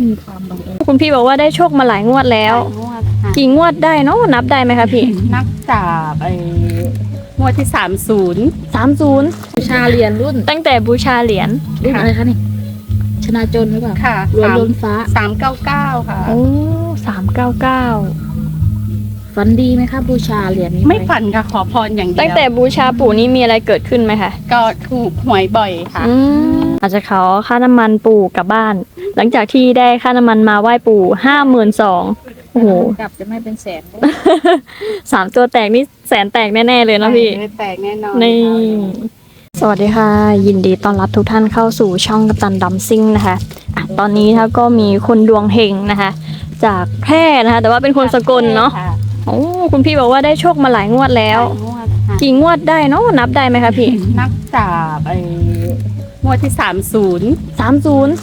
มีความบังเอิญคุณพี่บอกว่าได้โชคมาหลายงวดแล้ว งวดค่ะกี่งวดได้เนาะนับได้ไหมคะพี่ นับจากไอ้งวดที่สามศูนย์สามศูนย์บูชาเหรียญรุ่นตั้งแต่บูชาเหรียญรุ่นอะไรคะนี่ชนะจนหรือเปล่าค่ะรวยสามล้นฟ้าสามเก้าเก้าค่ะ โอ้สามเก้าเก้าฝันดีไหมคะบูชาเหรียญนี้ไม่ปฝันค่ะขอพรอย่างเดียวตั้งแต่บูชาปู่นี้มีอะไรเกิดขึ้นไหมคะก็ถูกหวยบ่อยค่ะ อืม อาจจะขอค่าน้ำมันปู่กลับบ้าน หลังจากที่ได้ค่าน้ำมันมาไหว้ปู่ห้าหมื่นสองโอ้โหกลับจะไม่เป็นแสนสามตัวแตกนี่แสนแตกแน่ๆเลยนะพี่ไม่แตกแน่นอนนี่สวัสดีค่ะ ยินดีต้อนรับทุกท่านเข้าสู่ช่องกัปตันดัมซิ่งนะคะอะตอนนี้นะคะก็มีคนดวงเฮงนะคะ จากแพร่นะคะ แต่ว่าเป็นคนสกลเนาะค่โอ้คุณพี่บอกว่าได้โชคมาหลายงวดแล้วหลายงวดค่ะกี่งวดได้เนาะนับได้ไหมคะพี่ นับจากไอ้ งวดที่สามศูนย์สามศูนย์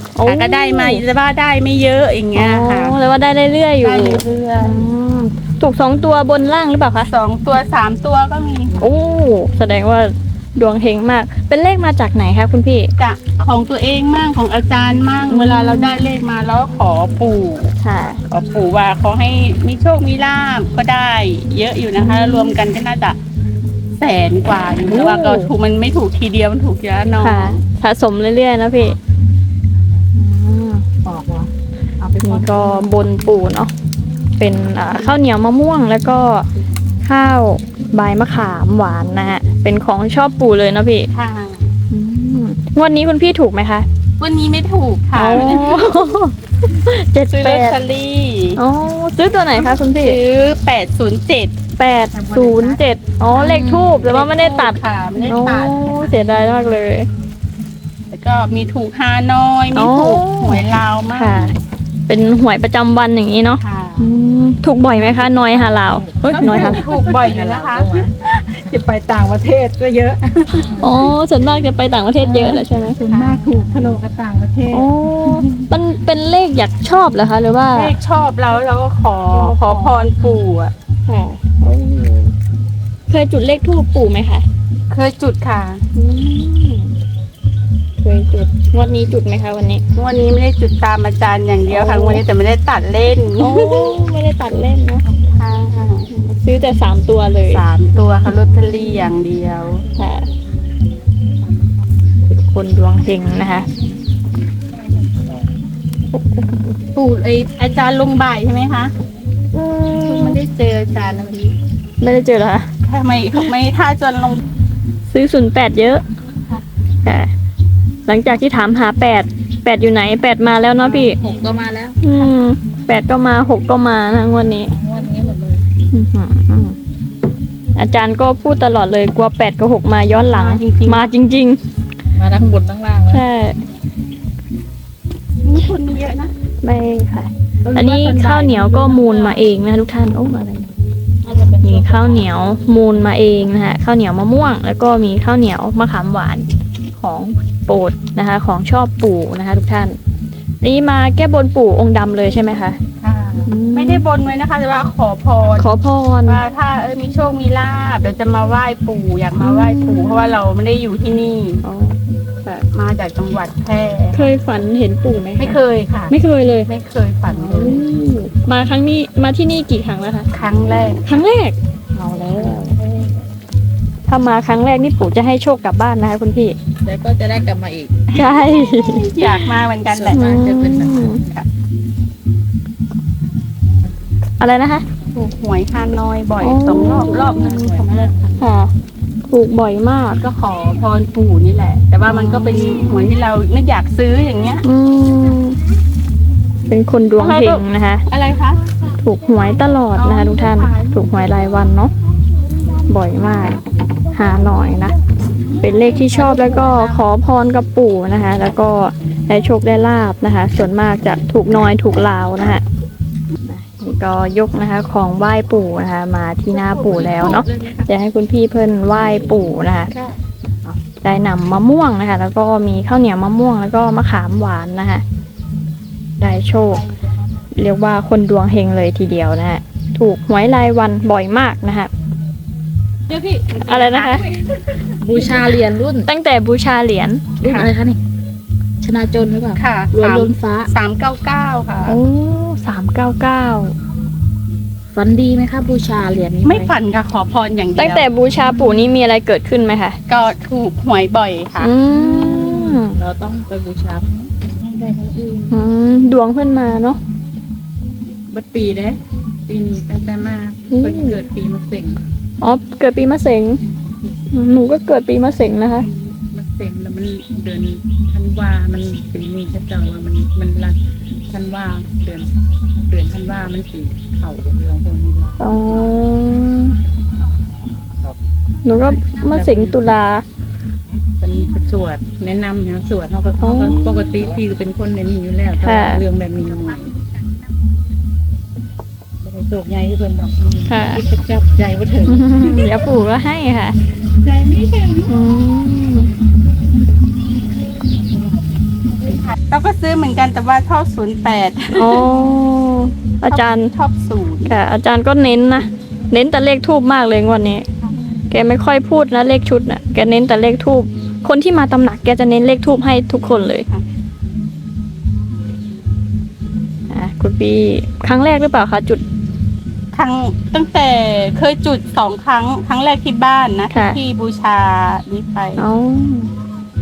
ก็ได้มาแต่ว่าได้ไม่เยอะอย่างเงี้ยค่ะอ๋อแต่ว่าได้เรื่อยๆอยู่ได้เรื่อยอืมถูกสองตัวบนล่างหรือเปล่าคะๆสองตัวสามตัวก็มีโอ้แสดงว่าดวงเฮงมาก เป็นเลขมาจากไหนคะคุณพี่จะของตัวเองมั่งของอาจารย์มั่งอืมเวลาเราได้เลขมาแล้วขอปู่ค่ะขอปู่ว่าขอให้มีโชคมีลาบก็ได้ เยอะอยู่นะคะ รวมกันก็น่าจะแสนกว่าอยู่แต่ว่าก็ถูกมันไม่ถูกทีเดียวมันถูกเยอะน้อยค่ะ สะสมเรื่อยๆนะพี่อืมบอกว่าเอาไปนี่ก็บนปู่เนาะเป็นอ่าข้าวเหนียวมะม่วงแล้วก็ข้าวใบมะขามหวานนะฮะเป็นของชอบปู่เลยนะพี่ค่ะอืมงวันนี้คุณพี่ถูกไหมคะวันนี้ไม่ถูกค่ะอ๋อเจ็ดซื้อแปลอตดเตอรี่อ๋อซื้อตัวไหนคะคุณพี่ซื้อแปดศูนย์เจ็ดแปดศูนย์เจ็ดอ๋อเลขทูบแต่ว่าไม่ได้ตัดค่ะไม่ได้โอ้ตัดเสียดายมากเลยแล้ว ก็มีถูกฮานอย มีถูกอ๋อหวยลาวมากค่ะ เป็นหวยประจำวันอย่างนี้เนาะค่ะอืมถูกบ่อยไหมคะน้อยฮาลาวเฮ้ยน้อยฮาลาวถูกบ่อยอยู่นะคะที่ไปต่างประเทศก็เยอะอ๋อส่วนมากจะไปต่างประเทศเยอะแหละใช่ไหมส่วนมากถูกทะโลกับต่างประเทศโอ้มันเป็นเลขอยากชอบเหรอคะหรือว่า เลขชอบแล้วเราก็ขอขอพรปู่อะ ค่ะเคยจุดเลขทูปปู่ไหมคะ เคยจุดค่ะ เคยจุด งวดนี้จุดไหมคะวันนี้ วันนี้ไม่ได้จุดตามอาจารย์อย่างเดียวค่ะ โอ้ วันนี้แต่ไม่ได้ตัดเล่นโอ้ไม่ได้ตัดเล่นเนาะค่ะซื้อแต่สามตัวเลยสามตัวค่ะลอตเตอรี่อย่างเดียว ค่ะเป็นคนดวงเฮงนะคะ ปู่ไออาจารย์ลงบ่ายใช่ไหมคะไม่ได้เจออาจารย์นะวันนี้ไม่ได้เจอเหรอคะ ทำไมไม่ถ้าอาจารย์ลงซื้อศูนย์แปดเยอะ ค่ะ หลังจากที่ถามหาแปดแปดอยู่ไหนแปดมาแล้วเนาะพี่ หกก็มาแล้วอืมแปดก็มาหกก็มานะงวันนี้งวันนี้หมดเลยอื้อหืออาจารย์ก็พูดตลอดเลยกลัวแปดกับหกมาย้อนหลัง มาจริง มาทั้งบนทั้งล่างๆแล้วใช่มีคนเยอะนะไม่ค่ะ อันนี้ข้าวเหนียวก็มูลมาเองนะทุกท่านโอ้อะไรน่าจะเป็นมีข้าวเหนียวมูลมาเองนะคะข้าวเหนียวมะม่วง แล้วก็มีข้าวเหนียวมะขามหวาน ของโปรดนะคะของชอบปู่นะคะทุกท่าน นี่มาแก้บนปู่องค์ดำเลยใช่ไหมคะ ค่ะไม่ได้บนไว้นะคะแต่ว่าขอพรขอพร ว่าถ้าเออมีโชคมีลาบเดี๋ยวจะมาไหว้ปู่อยากมาไหว้ปู่เพราะว่าเราไม่ได้อยู่ที่นี่ อ๋อแต่มาจากจังหวัดแพร่เคยฝันเห็นปู่ไหมะไม่เคยค่ะ ไม่เคยเลยไม่เคยฝันเลอืยมมาครั้งนี้มาที่นี่กี่ครั้งแล้วคะ ครั้งแรก ครั้งแรกเอาแล้ว ถ้ามาครั้งแรกนี่ปู่จะให้โชคกลับบ้านนะคะคุณพี่ แล้วก็จะได้กลับมาอีกใช่ อยากมาเหมือนกันแหละส่วนมากจะเป็นแบบนั้นค่ะอะไรนะคะ ถูกหวยฮานอยบ่อยอ๋อ สองรอบรอบหนึงสองรอบค่ะถูกบ่อยมาก ก็ขอพรปู่นี่แหละ แต่ว่ามันก็เป็นหวยที่เรานึกอยากซื้ออย่างเงี้ย อืม เป็นคนดวงเฮงนะคะ อะไรคะ ถูกหวยตลอดนะคะอ๋อทุกท่านค่ะถูกหวยรายวันเนาะบ่อยมาก หาหน่อยนะ เป็นเลขที่ชอบแล้วก็ขอพรกับปู่นะคะ แล้วก็ได้โชคได้ลาบนะคะ ส่วนมากจะถูกน้อยถูกลาวนะคะนี่ก็ยกนะคะของไหว้ปู่นะคะ มาที่หน้าปู่แล้วเนาะจะให้คุณพี่เพิ่นไหว้ปู่นะคะได้นำมะม่วงนะคะ แล้วก็มีข้าวเหนียวมะม่วงแล้วก็มะขามหวานนะคะได้โชค เรียกว่าคนดวงเฮงเลยทีเดียวนะฮะถูกหวยรายวันบ่อยมากนะคะ ดี๋ยวพี่อะไรนะคะ บูชาเหรียญรุ่นตั้งแต่บูชาเหรียญรุ่นอะไรคะนี่ชชนะจนหรือเปล่าค่ะรวยล้นฟ้าสามเก้าเก้าค่ะ โอ้สามเก้าเก้าฝันดีไหมคะบูชาเหรียญนี้ไม่ปฝันค่ะขอพรอย่างเดียวตั้งแต่บูชาปู่นี่มีอะไรเกิดขึ้นไหมคะก็ถูกหวยบ่อยค่ะอืมเราต้องไปบูชาให้ได้ทั้งอื่นอืมดวงเพื่อนมาเนาะบัดปีเด้ปีนี้ตั้งแต่มาอืมเพิ่นเกิดปีมะเส็ง อ๋อเกิดปีมะเสงหนูก็เกิดปีมะเสงนะคะมะเส็งแล้วมันเดือนธันวา มันปีนี้จะเจ้าว่ามันมันรักธันวาเดือนเดือนธันวา มันสีเข่าเรื่องพวกนี้ว่าอ๋อหนูก็มะเสงตุลาเป็นสวดแนะนำนะสวดเขาก็เขาก็ปกติพี่ก็เป็นคนในนี้อยู่แล้วแต่ว่าค่ะเรื่องแบบนี้ หน่อยบ่ได้โศกใหญ่ที่เพิ่นบอกค่ะ คิดจับใจว่าถึงเดี๋ยวปู่ก็ให้ค่ะใจไม่ถึงอืมเราก็ซื้อเหมือนกันแต่ว่าชอบศูนย์แปดอ๋ออาจารย์ชอบศูนย์ค่ะ อาจารย์ก็เน้นนะเน้นแต่เลขทูบมากเลยงวันนี้ แกไม่ค่อยพูดนะเลขชุดน่ะแกเน้นแต่เลขทูบคนที่มาตำหนักแกจะเน้นเลขทูบให้ทุกคนเลยอะคุณปีครั้งแรกหรือเปล่าคะจุด ครั้งตั้งแต่เคยจุดสองครั้ง ครั้งแรกที่บ้านนะ ค่ะ ที่บูชานี้ไป เอา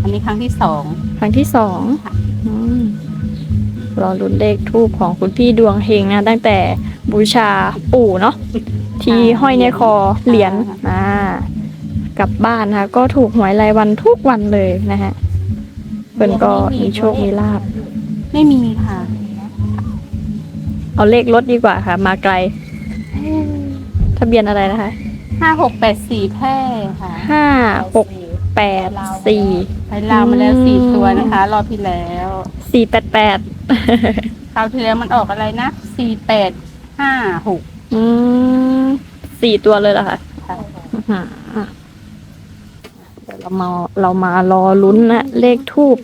อันนี้ครั้งที่สอง ครั้งที่สองอืมรอลุ้นเลขทูบของคุณพี่ดวงเฮงนะ ตั้งแต่บูชาปู่เนาะที่ห้อยในคอเหรียญอ่ากลับบ้านนะคะก็ถูกหวยรายวันทุกวันเลยนะฮะเพิ่นก็มีโชคมีลาบ ไม่มีค่ะ เอาเลขรถดีกว่าค่ะ มาไกล ทะเบียนอะไรนะคะห้าหกแปดสี่แพร่ค่ะห้าหกแปดสี่ไปลาวมาแล้วอืมสี่ตัวนะคะ รอบที่แล้วสี่แปดแปดคราวที่แล้วมันออกอะไรนะสี่แปดห้าหกอืมสี่ตัวเลยเหรอคะค่ะอื้อหือเดี๋ยวเรามาเรามารอลุ้นนะเลขทูบ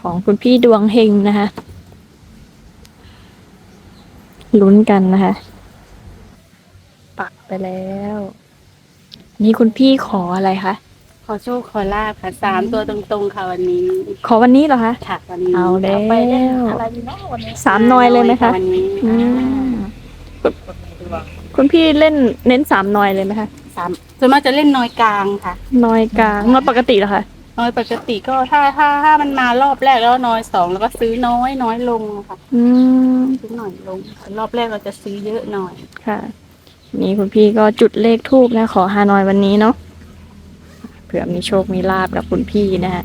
ของคุณพี่ดวงเฮงนะคะลุ้นกันนะคะ ปักไปแล้ว นี่คุณพี่ขออะไรคะ ขอโชคขอลาบค่ะสามตัวตรงๆค่ะวันนี้ขอวันนี้เหรอคะ ค่ะวันนี้เอาแล้ว ไปเล่นอะไรดีนะวันนี้สามนอยเลยไหมคะวันนี้อืมคุณพี่เล่นเน้นสามนอยเลยไหมคะสามส่วนมากจะเล่นนอยกลางค่ะนอยกลางนอยปกติเหรอคะนอยปกติก็ถ้าถ้าถ้ามันมารอบแรกแล้วนอยสองแล้วก็ซื้อน้อยน้อยลงค่ะอืมซื้อหน่อยลงรอบแรกเราจะซื้อเยอะหน่อย ค่ะ นี่คุณพี่ก็จุดเลขทูบนะ ขอฮานอยวันนี้เนาะเผื่อมีโชคมีลาบกับคุณพี่นะฮะ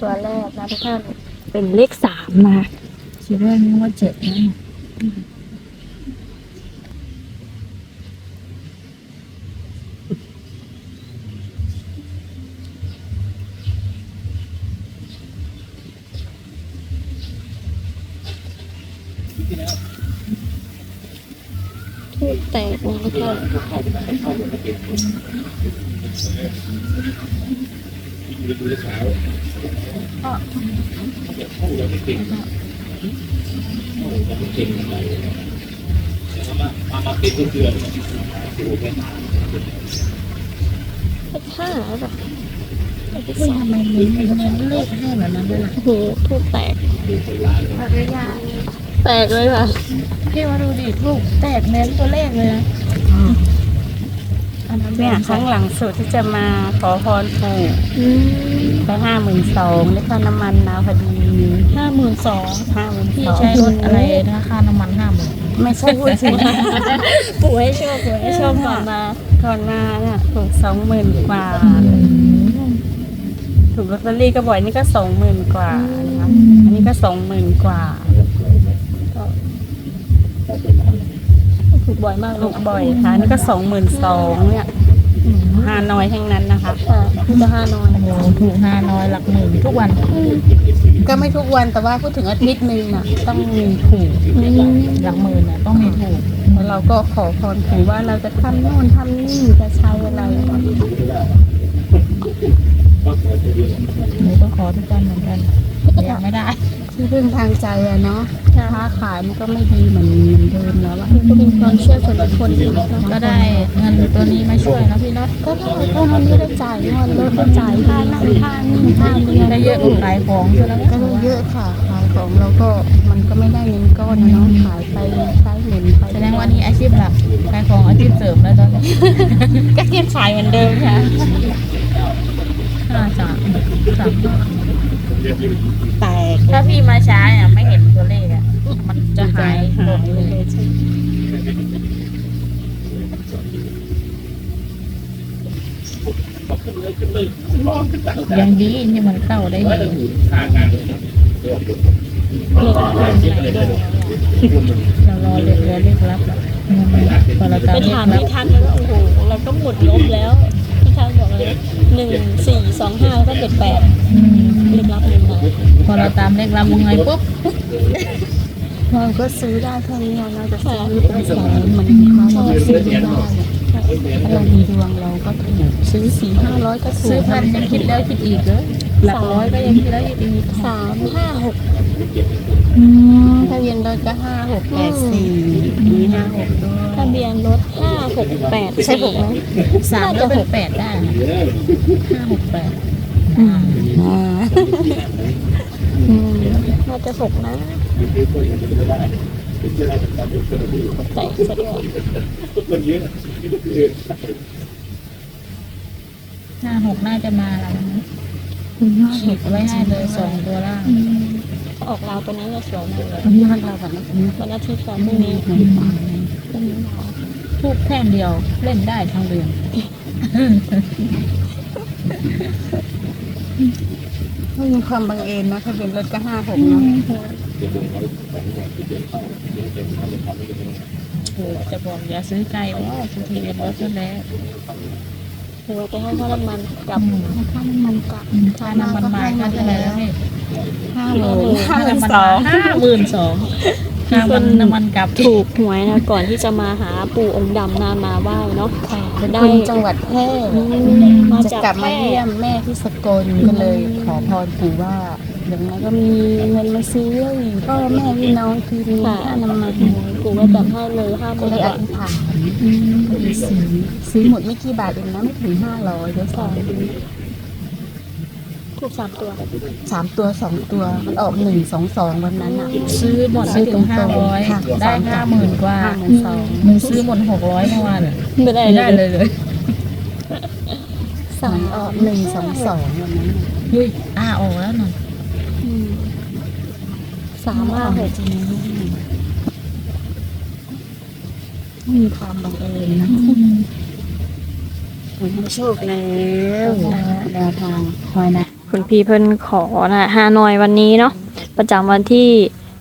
ตัวแรกนะทุกท่านเป็นเลขสามมาคิดว่านี่ว่าเจ็ดนะ แตกนะทุกท่านห้าแบบเฮ้ยทำไมมีทำไมเลขให้แบบนั้นด้วยล่ะโอ้โหทูบแตก แตกเลยค่ะ พี่มาดูดิลูกแตกเน้นตัวเลขเลยนะอันนั้นเนี่ยครั้งหลังสุดที่จะมาขอพรปู่อืมไปห้าหมื่นสองได้ค่าน้ำมันมาพอดีห้าหมื่นสองห้าหมื่นพี่สองใช้รถอะไรนะค่าน้ำมันห้าหมื่นไม่ใช่พูดถึงปู่ให้โชคปู่ให้โชคก่อนมาก่อนมาเนี่ยถูกสองหมื่นกว่าถูกลอตเตอรี่ก็บ่อยนี่ก็สองหมื่นกว่านะคะอันนี้ก็สองหมื่นกว่า บ่อยมากเลถูยกบ่อยค่ะอันนี่ก็สองหมื่นสองเนี่ยฮานอยทั้งนั้นนะคะค่ะที่จะห้าน้อยโอ้โหถูกห้าน้อยหลักหมื่นทุกวัน ก็ไม่ทุกวันแต่ว่าพูดถึงอาทิตย์หนึ่งน่ะ ต้องมีถูกหลักหมื่นน่ะต้องมีถูกแล้วเราก็ขอพรถือว่าเราจะทำโน่นทำนี่จะใช้อะไรหนูก็ขอทุกวันเหมือนกัน ยังไม่ได้ที่พึ่งทางใจอะเนาะค้าขายมันก็ไม่ดีเหมือนเหมือนเดิมแล้วอะก็มีความช่วยคนละคนอยู่เนาะก็ได้เงินตัวนี้มาช่วยนะพี่เนาะก็ได้ก็มันไม่ได้จ่ายงอนรถก็จ่ายค่านั่งค่านี่ค่าเรียนได้เยอะกว่าขายของใช่แล้วก็ได้เยอะค่ะขายของเราก็มันก็ไม่ได้เงินก้อนนะเนาะขายไปใช้เงินไปแสดงว่านี่อาชีพหลักขายของอาชีพเสริมแล้วตอนนี้ ก็ยังขายเหมือนเดิมค่ะห้าสามสาม แตกถ้าพี่มาช้าอะไม่เห็นตัวเลขอะมันจะหายหมดเลยยังดีที่มันเข้าได้อยู่เรารอเรียกเรียกรับอะพอเราตามไปเรียถามกรับพี่ทักแล้วก็โอ้โหเราก็หมดลบแล้วพี่ทักบอกเลยหนึ่งสี่สองห้าแล้วก็เจ็ดแปดอืมเลขลับหนึ่งหน่อย พอเราตามเรียกรับยังไงปุ๊บเราก็ซื้อได้แค่นี้เราจะซื้อเป็นแสนเหมือนเขาเราซื้อไม่ได้อะถ้าเรามีดวงเราก็ถูกซื้อสี่ห้าร้อยก็ถูกซื้อพันยังคิดแล้วคิดอีกเลยหลักร้อยก็ยังคิดแล้วคิดอีกสามห้าหกทะเบียนรถก็ห้าหกแปดสี่มีห้าหกด้วยทะเบียนรถห้าหกแปดใช่หกไหมสามก็เป็นแปดได้ห้าหกแปดอ่าอืม น่าจะหกนะแต่ซะด้วยห้าหกน่าจะมาแล้วนะฉีดไว้ให้เลยสองตัวล่างออกราวตัวนี้จะสวยมากเลยวันนี้วันเราแบบนี้วันอาทิตย์ค่ะพรุ่งนี้เหมือนฟ้าเลยพรุ่งนี้หนาวทูบแท่งเดียวเล่นได้ทั้งเดือน ไม่มีความบังเอิญนะทะเบียนรถก็ห้าหกเนาะโอ้จะบอกอย่าซื้อไกลว่าซื้อทีเดียวรถนั่นแหละหรือว่าไปให้ค่าน้ำมันกับค่าน้ำมันกับค่าน้ำมันมาเท่าไหร่แล้วห้าหมื่นค่าน้ำมันมาห้าหมื่นสอง ค่ามันน้ำมันกลับถูกหวยนะก่อนที่จะมาหาปู่องค์ดำนานมาไหว้เนาะเป็นได้คนจังหวัดแพร่อืมมาจะจากกลับมาแพร่เยี่ยมแม่ที่สกลก็เลยขอพรปู่ว่าอย่างนั้นก็มีเงินมาซื้อให้พ่อแม่พี่น้องคือมีค่าน้ำมันปู่ก็จัดให้เลยห้าหก็มื่นเลยกอว่าธิษฐานก็เลยซื้อซื้อหมดไม่กี่บาทเองนะไม่ถึงห้าร้อยเดี๋ยวสอง ถูกสามตัว สามตัวสองตัวมันออกหนึ่งสองสองวันนั้นอะ ซื้อหมดไม่ถึงห้าร้อยค่ะได้ห้าหมื่นกว่าห้าหมื่นสองหนูซื้อหมดหกร้อยเมื่อวานอะไม่ได้ไม่เลได้ยเลยเลยสามัมนออกหนึ่งสองสองวันนั้นน่ะเฮ้ยอ้าออกแล้วหน่อยอืมสามห้าหกจริงไม่มีความบังเอิญนะผมให้โชคแล้วแนวทางคอยนะ คุณพี่เพิ่นขอนะฮานอยวันนี้เนาะประจำวันที่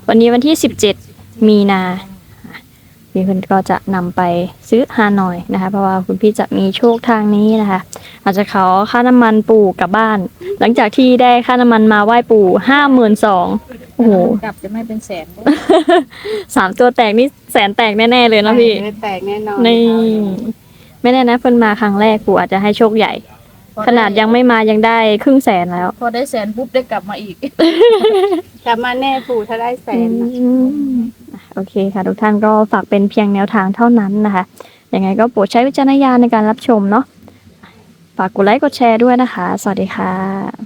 วันนี้วันที่สิบเจ็ดมีนาพี่เพิ่นก็จะนำไปซื้อฮานอยนะคะ เพราะว่าคุณพี่จะมีโชคทางนี้นะคะ อาจจะขอค่าน้ำมันปู่กลับบ้าน หลังจากที่ได้ค่าน้ำมันมาไหว้ปู่ห้าหมื่นสองโอ้โหกลับจะไม่เป็นแสนสามตัวแตกนี่แสนแตกแน่ๆเลยนะพี่แตกแน่นอนนี่ไม่แน่นะเพิ่นมาครั้งแรกปู่อาจจะให้โชคใหญ่ ขนาดยังไม่มายังได้ครึ่งแสนแล้ว พอได้แสนปุ๊บได้กลับมาอีก กลับมาแน่ปู่ถ้าได้แสนนะอืมอะโอเคค่ะ ทุกท่านก็ฝากเป็นเพียงแนวทางเท่านั้นนะคะ ยังไงก็โปรดใช้วิจารณญาณในการรับชมเนาะ ฝากกดไลค์กดแชร์ด้วยนะคะ สวัสดีค่ะ